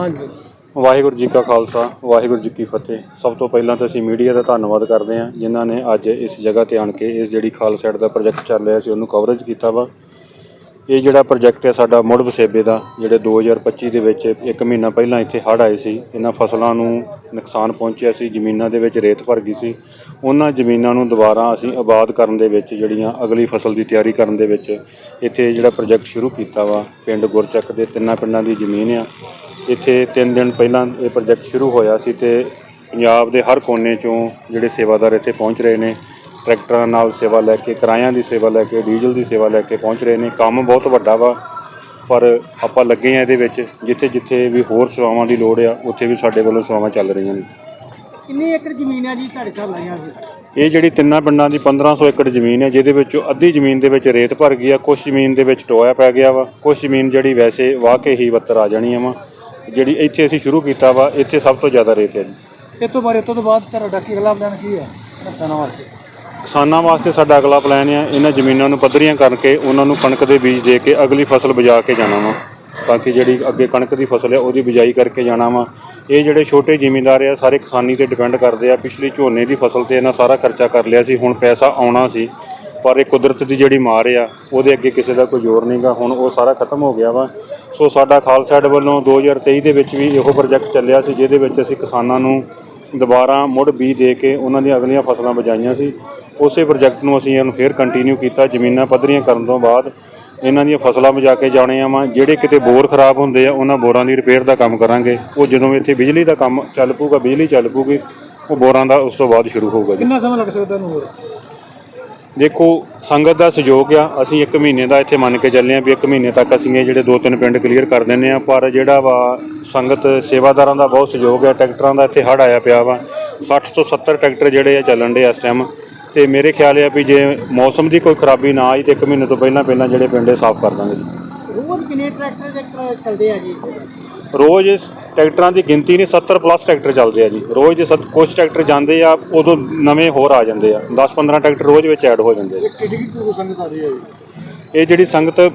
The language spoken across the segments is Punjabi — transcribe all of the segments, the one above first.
ਹਾਂਜੀ। ਵਾਹਿਗੁਰੂ ਜੀ ਕਾ ਖਾਲਸਾ, ਵਾਹਿਗੁਰੂ ਜੀ ਕੀ ਫਤਿਹ। ਸਭ ਤੋਂ ਪਹਿਲਾਂ ਤਾਂ ਅਸੀਂ ਮੀਡੀਆ ਦਾ ਧੰਨਵਾਦ ਕਰਦੇ ਹਾਂ, ਜਿਨ੍ਹਾਂ ਨੇ ਅੱਜ ਇਸ ਜਗ੍ਹਾ ਤੇ ਆਣ ਕੇ ਇਸ ਜਿਹੜੀ ਖਾਲਸਾ ਦਾ ਪ੍ਰੋਜੈਕਟ ਚੱਲ ਰਿਹਾ ਸੀ, ਉਹਨੂੰ ਕਵਰੇਜ ਕੀਤਾ ਵਾ। ਇਹ ਜਿਹੜਾ ਪ੍ਰੋਜੈਕਟ ਹੈ ਸਾਡਾ ਮੁੜ ਵਸੇਬੇ ਦਾ, ਜਿਹੜੇ 2025 ਦੇ ਵਿੱਚ ਇੱਕ ਮਹੀਨਾ ਪਹਿਲਾਂ ਇੱਥੇ ਹੜ੍ਹ ਆਏ ਸੀ, ਇਹਨਾਂ ਫਸਲਾਂ ਨੂੰ ਨੁਕਸਾਨ ਪਹੁੰਚਿਆ ਸੀ, ਜ਼ਮੀਨਾਂ ਦੇ ਵਿੱਚ ਰੇਤ ਭਰ ਗਈ ਸੀ। ਉਹਨਾਂ ਜ਼ਮੀਨਾਂ ਨੂੰ ਦੁਬਾਰਾ ਅਸੀਂ ਆਬਾਦ ਕਰਨ ਦੇ ਵਿੱਚ, ਜਿਹੜੀਆਂ ਅਗਲੀ ਫਸਲ ਦੀ ਤਿਆਰੀ ਕਰਨ ਦੇ ਵਿੱਚ ਇੱਥੇ ਜਿਹੜਾ ਪ੍ਰੋਜੈਕਟ ਸ਼ੁਰੂ ਕੀਤਾ ਵਾ, ਪਿੰਡ ਗੁਰਚੱਕ ਦੇ ਤਿੰਨਾਂ ਪਿੰਡਾਂ ਦੀ ਜ਼ਮੀਨ ਆ। ਇੱਥੇ 3 ਦਿਨ ਪਹਿਲਾਂ ਇਹ ਪ੍ਰੋਜੈਕਟ ਸ਼ੁਰੂ ਹੋਇਆ ਸੀ ਤੇ ਪੰਜਾਬ ਦੇ ਹਰ ਕੋਨੇ ਚੋਂ ਜਿਹੜੇ ਸੇਵਾਦਾਰ ਇੱਥੇ ਪਹੁੰਚ ਰਹੇ ਨੇ ਟਰੈਕਟਰਾਂ ਨਾਲ ਸੇਵਾ ਲੈ ਕੇ ਕਿਰਾਇਆਂ ਦੀ ਸੇਵਾ ਲੈ ਕੇ ਡੀਜ਼ਲ ਦੀ ਸੇਵਾ ਲੈ ਕੇ ਪਹੁੰਚ ਰਹੇ ਨੇ। ਕੰਮ ਬਹੁਤ ਵੱਡਾ ਵਾ ਪਰ ਆਪਾਂ ਲੱਗੇ ਆ ਇਹਦੇ ਵਿੱਚ ਜਿੱਥੇ ਜਿੱਥੇ ਵੀ ਹੋਰ ਸੇਵਾਵਾਂ ਦੀ ਲੋੜ ਆ ਉੱਥੇ ਵੀ ਸਾਡੇ ਵੱਲੋਂ ਸੇਵਾਵਾਂ ਚੱਲ ਰਹੀਆਂ ਨੇ। ਕਿੰਨੀ ਏਕੜ ਜ਼ਮੀਨ ਹੈ ਜੀ ਤੁਹਾਡੇ ਘਰ ਲਾਈਆਂ ਸੀ ਇਹ ਜਿਹੜੀ ਤਿੰਨਾਂ ਪਿੰਡਾਂ ਦੀ 1500 ਏਕੜ ਜ਼ਮੀਨ ਹੈ ਜਿਹਦੇ ਵਿੱਚੋਂ ਅੱਧੀ ਜ਼ਮੀਨ ਦੇ ਵਿੱਚ ਰੇਤ ਭਰ ਗਈ ਆ ਕੁਝ ਜ਼ਮੀਨ ਦੇ ਵਿੱਚ ਟੋਇਆ ਪੈ ਗਿਆ ਵਾ ਕੁਝ ਜ਼ਮੀਨ ਜਿਹੜੀ ਵੈਸੇ ਕੇ ਹੀ ਵੱਤਰ ਆ ਜਾਣੀ ਆ ਵਾ। ਜਿਹੜੀ ਇੱਥੇ ਅਸੀਂ ਸ਼ੁਰੂ ਕੀਤਾ ਵਾ ਇੱਥੇ ਸਭ ਤੋਂ ਜ਼ਿਆਦਾ ਰੇਤ ਹੈ ਜੀ। ਇਹ ਤੋਂ ਬਾਅਦ ਤੋਂ ਬਾਅਦ ਤੁਹਾਡਾ ਕੀ ਅਗਲਾ ਪਲਾਨ ਕੀ ਹੈ ਨੁਕਸਾਨਾਂ ਵਾਸਤੇ? ਕਿਸਾਨਾਂ ਵਾਸਤੇ ਸਾਡਾ ਅਗਲਾ ਪਲਾਨ ਆ ਇਹਨਾਂ ਜ਼ਮੀਨਾਂ ਨੂੰ ਪੱਧਰੀਆਂ ਕਰਕੇ ਉਹਨਾਂ ਨੂੰ ਕਣਕ ਦੇ ਬੀਜ ਦੇ ਕੇ ਅਗਲੀ ਫਸਲ ਬਜਾ ਕੇ ਜਾਣਾ ਵਾ। ਤਾਂ ਕਿ ਜਿਹੜੀ ਅੱਗੇ ਕਣਕ ਦੀ ਫਸਲ ਹੈ ਉਹਦੀ ਬਿਜਾਈ ਕਰਕੇ ਜਾਣਾ ਵਾ। ਇਹ ਜਿਹੜੇ ਛੋਟੇ ਜ਼ਿਮੀਂਦਾਰ ਆ ਸਾਰੇ ਕਿਸਾਨੀ ਤੇ ਡਿਪੈਂਡ ਕਰਦੇ ਆ। ਪਿਛਲੀ ਝੋਨੇ ਦੀ ਫਸਲ ਤੇ ਇਹਨਾਂ ਸਾਰਾ ਖਰਚਾ ਕਰ ਲਿਆ ਸੀ ਹੁਣ ਪੈਸਾ ਆਉਣਾ ਸੀ। ਪਰ ਇਹ ਕੁਦਰਤ ਦੀ ਜਿਹੜੀ ਮਾਰ ਆ ਉਹਦੇ ਅੱਗੇ ਕਿਸੇ ਦਾ ਕੋਈ ਜ਼ੋਰ ਨਹੀਂਗਾ ਹੁਣ ਉਹ ਸਾਰਾ ਖਤਮ ਹੋ ਗਿਆ ਵਾ। ਸੋ ਸਾਡਾ ਖਾਲਸਾ ਏਡ ਵੱਲੋਂ 2023 ਦੇ ਵਿੱਚ ਵੀ ਇਹੋ ਪ੍ਰੋਜੈਕਟ ਚੱਲਿਆ ਸੀ, ਜਿਹਦੇ ਵਿੱਚ ਅਸੀਂ ਕਿਸਾਨਾਂ ਨੂੰ ਦੁਬਾਰਾ ਮੁੜ ਬੀਜ ਦੇ ਕੇ ਉਹਨਾਂ ਦੀਆਂ ਅਗਲੀਆਂ ਫਸਲਾਂ ਬਜਾਈਆਂ ਸੀ। ਉਸੇ ਪ੍ਰੋਜੈਕਟ ਨੂੰ ਅਸੀਂ ਇਹਨੂੰ ਫੇਰ ਕੰਟੀਨਿਊ ਕੀਤਾ, ਜ਼ਮੀਨਾਂ ਪੱਧਰੀਆਂ ਕਰਨ ਤੋਂ ਬਾਅਦ ਇਹਨਾਂ ਦੀਆਂ ਫਸਲਾਂ ਬਜਾ ਕੇ ਜਾਣੇ ਆ ਜਿਹੜੇ ਕਿਤੇ ਬੋਰ ਖਰਾਬ ਹੁੰਦੇ ਆ, ਉਹਨਾਂ ਬੋਰਾਂ ਦੀ ਰਿਪੇਅਰ ਦਾ ਕੰਮ ਕਰਾਂਗੇ। ਉਹ ਜਦੋਂ ਇੱਥੇ ਬਿਜਲੀ ਦਾ ਕੰਮ ਚੱਲ ਪੂਗਾ ਬਿਜਲੀ ਚੱਲ ਪੂਗੀ ਉਹ ਬੋਰਾਂ ਦਾ ਉਸ ਤੋਂ ਬਾਅਦ ਸ਼ੁਰੂ ਹੋਊਗਾ ਜੀ। ਕਿੰਨਾ ਸਮਾਂ ਲੱਗ ਸਕਦਾ ਨੂੰ ਹੋਰ? ਦੇਖੋ, ਸੰਗਤ ਦਾ ਸਹਿਯੋਗ ਆ। ਅਸੀਂ 1 ਮਹੀਨੇ ਦਾ ਇੱਥੇ ਮੰਨ ਕੇ ਚੱਲੇ ਆ ਵੀ 1 ਮਹੀਨੇ ਤੱਕ ਅਸੀਂ ਇਹ ਜਿਹੜੇ ਦੋ ਤਿੰਨ ਪਿੰਡ ਕਲੀਅਰ ਕਰ ਦਿੰਨੇ ਆ ਪਰ ਜਿਹੜਾ ਵਾ ਸੰਗਤ ਸੇਵਾਦਾਰਾਂ ਦਾ ਬਹੁਤ ਸਹਿਯੋਗ ਆ। ਟਰੈਕਟਰਾਂ ਦਾ ਇੱਥੇ ਹੜ ਆਇਆ ਪਿਆ ਵਾ। 60 ਤੋਂ 70 ਟਰੈਕਟਰ ਜਿਹੜੇ ਆ ਚੱਲਣ ਦੇ ਇਸ ਟਾਈਮ ਤੇ ਮੇਰੇ ਖਿਆਲ ਆ ਵੀ ਜੇ ਮੌਸਮ ਦੀ ਕੋਈ ਖਰਾਬੀ ਨਾ ਆਈ ਤੇ 1 ਮਹੀਨੇ ਤੋਂ ਪਹਿਲਾਂ ਪਹਿਲਾਂ ਜਿਹੜੇ ਪਿੰਡ ਸਾਫ਼ ਕਰ ਦਾਂਗੇ। ਜੀ ਰੋਜ਼ ਕਿੰਨੇ ਟਰੈਕਟਰ ਟਰੈਕਟਰ ਚੱਲਦੇ ਆ ਜੀ ਰੋਜ਼ ਇਸ ਟਰੈਕਟਰਾਂ ਦੀ ਗਿਣਤੀ ਨਹੀਂ 70 ਪਲੱਸ ਟਰੈਕਟਰ ਚੱਲਦੇ ਆ ਜੀ। ਰੋਜ਼ ਜੇ ਸੱਤ ਕੁਝ ਟਰੈਕਟਰ ਜਾਂਦੇ ਆ ਉਦੋਂ ਨਵੇਂ ਹੋਰ ਆ ਜਾਂਦੇ ਆ। 10 15 ਟਰੈਕਟਰ ਰੋਜ਼ ਵਿੱਚ ਐਡ ਹੋ ਜਾਂਦੇ ਆ। ਕਿਹੜੀ ਕਿਹੜੀ ਸੰਗਤ ਆ ਰਹੀ ਹੈ ਜੀ? ਇਹ ਜਿਹੜੀ ਸੰਗਤ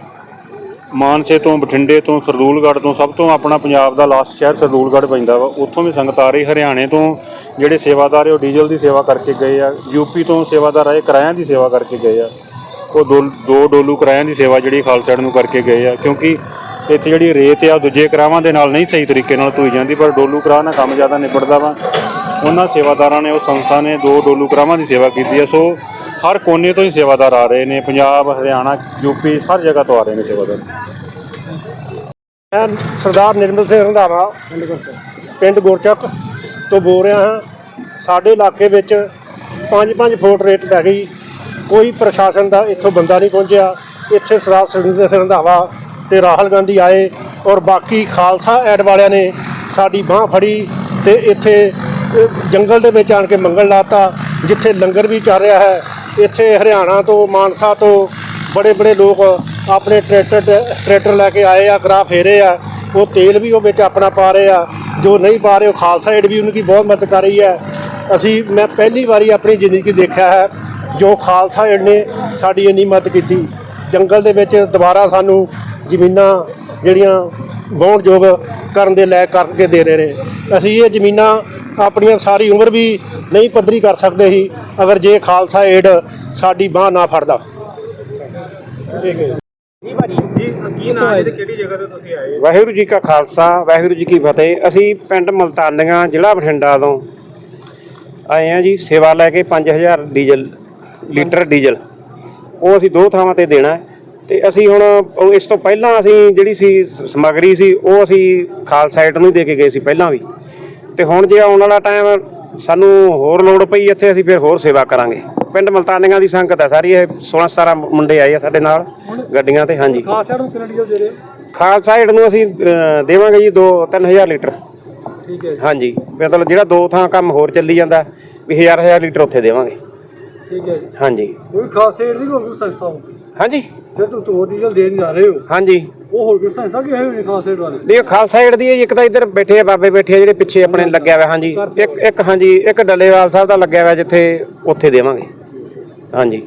ਮਾਨਸੇ ਤੋਂ ਬਠਿੰਡੇ ਤੋਂ ਸਰਦੂਲਗੜ੍ਹ ਤੋਂ ਸਭ ਤੋਂ ਆਪਣਾ ਪੰਜਾਬ ਦਾ ਲਾਸਟ ਸ਼ਹਿਰ ਸਰਦੂਲਗੜ੍ਹ ਪੈਂਦਾ ਵਾ ਉੱਥੋਂ ਵੀ ਸੰਗਤ ਆ ਰਹੀ ਹਰਿਆਣੇ ਤੋਂ ਜਿਹੜੇ ਸੇਵਾਦਾਰ ਉਹ ਡੀਜ਼ਲ ਦੀ ਸੇਵਾ ਕਰਕੇ ਗਏ ਆ ਯੂਪੀ ਤੋਂ ਸੇਵਾਦਾਰ ਆਏ ਕਿਰਾਇਆਂ ਦੀ ਸੇਵਾ ਕਰਕੇ ਗਏ ਆ। ਉਹ ਦੋ ਦੋ ਡੋਲੂ ਕਿਰਾਇਆਂ ਦੀ ਸੇਵਾ ਜਿਹੜੀ ਖਾਲਸਾ ਨੂੰ ਕਰਕੇ ਗਏ ਆ ਕਿਉਂਕਿ ਇੱਥੇ ਜਿਹੜੀ ਰੇਤ ਆ ਦੂਜੇ ਕਰਾਵਾਂ ਦੇ ਨਾਲ ਨਹੀਂ ਸਹੀ ਤਰੀਕੇ ਨਾਲ ਧੋਈ ਜਾਂਦੀ, ਪਰ ਡੋਲੂ ਕਰਾਹ ਨਾਲ ਕੰਮ ਜ਼ਿਆਦਾ ਨਿਬੜਦਾ ਵਾ। ਉਹਨਾਂ ਸੇਵਾਦਾਰਾਂ ਨੇ, ਉਹ ਸੰਸਥਾ ਨੇ ਦੋ ਡੋਲੂ ਕਰਾਵਾਂ ਦੀ ਸੇਵਾ ਕੀਤੀ ਹੈ ਸੋ ਹਰ ਕੋਨੇ ਤੋਂ ਹੀ ਸੇਵਾਦਾਰ ਆ ਰਹੇ ਨੇ। ਪੰਜਾਬ, ਹਰਿਆਣਾ ਯੂਪੀ ਹਰ ਜਗ੍ਹਾ ਤੋਂ ਆ ਰਹੇ ਨੇ ਸੇਵਾਦਾਰ। ਮੈਂ ਸਰਦਾਰ ਨਿਰਮਲ ਸਿੰਘ ਰੰਧਾਵਾ, ਪਿੰਡ ਗੋਰਚੱਕ ਤੋਂ ਬੋਲ ਰਿਹਾ ਹਾਂ। ਸਾਡੇ ਇਲਾਕੇ ਵਿੱਚ 5-5 ਫੁੱਟ ਰੇਤ ਪੈ ਗਈ। ਕੋਈ ਪ੍ਰਸ਼ਾਸਨ ਦਾ ਇੱਥੋਂ ਬੰਦਾ ਨਹੀਂ ਪਹੁੰਚਿਆ। ਇੱਥੇ ਸਰਦਾਰ ਸੁਰਿੰਦਰ ਸਿੰਘ ਰੰਧਾਵਾ ਤੇ ਰਾਹੁਲ ਗਾਂਧੀ ਆਏ ਔਰ ਬਾਕੀ ਖਾਲਸਾ ਐਡ ਵਾਲਿਆਂ ਨੇ ਸਾਡੀ ਬਾਹ ਫੜੀ ਤੇ ਇੱਥੇ ਜੰਗਲ ਦੇ ਵਿੱਚ ਆਣ ਕੇ ਮੰਗਲ ਲਾਤਾ, ਜਿੱਥੇ ਲੰਗਰ ਵੀ ਚੱਲ ਰਿਹਾ ਹੈ। ਇੱਥੇ ਹਰਿਆਣਾ ਤੋਂ, ਮਾਨਸਾ ਤੋਂ ਬੜੇ ਬੜੇ ਲੋਕ ਆਪਣੇ ਟਰੈਕਟਰ ਟਰੈਕਟਰ ਲੈ ਕੇ ਆਏ ਆ ਕਰਾ ਫੇਰੇ ਆ। ਉਹ ਤੇਲ ਵੀ ਉਹ ਵਿੱਚ ਆਪਣਾ ਪਾ ਰਹੇ ਆ। ਜੋ ਨਹੀਂ ਪਾ ਰਹੇ ਉਹ ਖਾਲਸਾ ਏਡ ਵੀ ਉਹਨਾਂ ਦੀ ਬਹੁਤ ਮਦਦ ਕਰ ਰਹੀ ਹੈ। ਅਸੀਂ, ਮੈਂ ਪਹਿਲੀ ਵਾਰੀ ਆਪਣੀ ਜ਼ਿੰਦਗੀ ਦੇਖਿਆ ਹੈ, ਜੋ ਖਾਲਸਾ ਏਡ ਨੇ ਸਾਡੀ ਇੰਨੀ ਮਦਦ ਕੀਤੀ। ਜੰਗਲ ਦੇ ਵਿੱਚ ਦੁਬਾਰਾ ਸਾਨੂੰ ਜ਼ਮੀਨਾਂ ਜਿਹੜੀਆਂ ਵਾਹੁਣ ਯੋਗ ਕਰਨ ਦੇ ਲਾਇਕ ਕਰਕੇ ਦੇ ਰਹੇ ਨੇ। ਅਸੀਂ ਇਹ ਜ਼ਮੀਨਾਂ ਆਪਣੀਆਂ ਸਾਰੀ ਉਮਰ ਵੀ ਨਹੀਂ ਪੱਧਰੀ ਕਰ ਸਕਦੇ ਸੀ ਅਗਰ ਜੇ ਖਾਲਸਾ ਏਡ ਸਾਡੀ ਬਾਹ ਨਾ ਫੜਦਾ। ਵਾਹਿਗੁਰੂ ਜੀ ਕਾ ਖਾਲਸਾ ਵਾਹਿਗੁਰੂ ਜੀ ਕੀ ਫਤਿਹ। ਅਸੀਂ ਪਿੰਡ ਮਲਤਾਨੀਆਂ ਜ਼ਿਲ੍ਹਾ ਬਠਿੰਡਾ ਤੋਂ ਆਏ ਆ ਜੀ। ਸੇਵਾ ਲੈ ਕੇ 5000 ਡੀਜ਼ਲ ਲੀਟਰ ਡੀਜ਼ਲ। ਉਹ ਅਸੀਂ ਦੋ ਥਾਵਾਂ ਤੇ ਦੇਣਾ ਹੈ। ਤੇ ਅਸੀਂ ਹੁਣ ਇਸ ਤੋਂ ਪਹਿਲਾਂ ਅਸੀਂ ਜਿਹੜੀ ਸੀ ਸਮੱਗਰੀ ਸੀ ਉਹ ਅਸੀਂ ਖਾਲਸਾ ਏਡ ਨੂੰ ਹੀ ਦੇ ਕੇ ਗਏ ਸੀ ਪਹਿਲਾਂ ਵੀ। ਤੇ ਹੁਣ ਜੇ ਆਉਣ ਵਾਲਾ ਟਾਈਮ ਸਾਨੂੰ ਹੋਰ ਲੋੜ ਪਈ ਇੱਥੇ ਅਸੀਂ ਫਿਰ ਹੋਰ ਸੇਵਾ ਕਰਾਂਗੇ। ਪਿੰਡ ਮਲਤਾਨੀਆਂ ਦੀ ਸੰਗਤ ਹੈ ਸਾਰੀ ਇਹ 16 17 ਮੁੰਡੇ ਆਏ ਆ ਸਾਡੇ ਨਾਲ ਗੱਡੀਆਂ ਤੇ ਹਾਂਜੀ। ਖਾਲਸਾ ਨੂੰ ਕਿੰਨਾ ਡੀਜ਼ਲ ਦੇ ਰਹੇ? ਹੋ ਖਾਲਸਾ ਏਡ ਨੂੰ ਅਸੀਂ ਦੇਵਾਂਗੇ ਜੀ 2 3000 ਲੀਟਰ। ਠੀਕ ਹੈ ਜੀ, ਹਾਂਜੀ ਮਤਲਬ ਜਿਹੜਾ ਦੋ ਥਾਂ ਕੰਮ ਹੋਰ ਚੱਲੀ ਜਾਂਦਾ ਵੀ 1000 1000 ਲੀਟਰ ਉੱਥੇ ਦੇਵਾਂਗੇ। ਠੀਕ ਹੈ ਜੀ। ਹਾਂਜੀ। ਕੋਈ ਖਾਲਸਾ ਏਡ ਦੀ ਕੋਈ ਸੰਸਥਾ ਹਾਂਜੀ। ਜੇ ਤੂੰ ਤੋ ਡੀਜ਼ਲ ਦੇਣ ਜਾ ਰਹੇ ਹੋ। ਹਾਂਜੀ। ਉਹ ਹੋਰ ਕੋਈ ਸੰਸਥਾ ਕਿ ਹੈ ਨਹੀਂ ਖਾਲਸਾ ਏਡ ਵਾਲੇ ਨਹੀਂ ਖਾਲਸਾ ਏਡ ਦੀ ਹੈ ਜੀ, ਇੱਕ ਤਾਂ ਇੱਧਰ ਬੈਠੇ ਆ ਬਾਬੇ ਬੈਠੇ ਆ ਜਿਹੜੇ ਪਿੱਛੇ ਆਪਣੇ ਲੱਗਿਆ ਹੋਇਆ ਹਾਂਜੀ। ਇੱਕ ਇੱਕ ਹਾਂਜੀ ਇੱਕ ਡੱਲੇਵਾਲ ਸਾਹਿਬ ਦਾ ਲੱਗਿਆ ਹੋਇਆ ਜਿੱਥੇ ਉੱਥੇ ਦੇਵਾਂਗੇ। ਹਾਂਜੀ।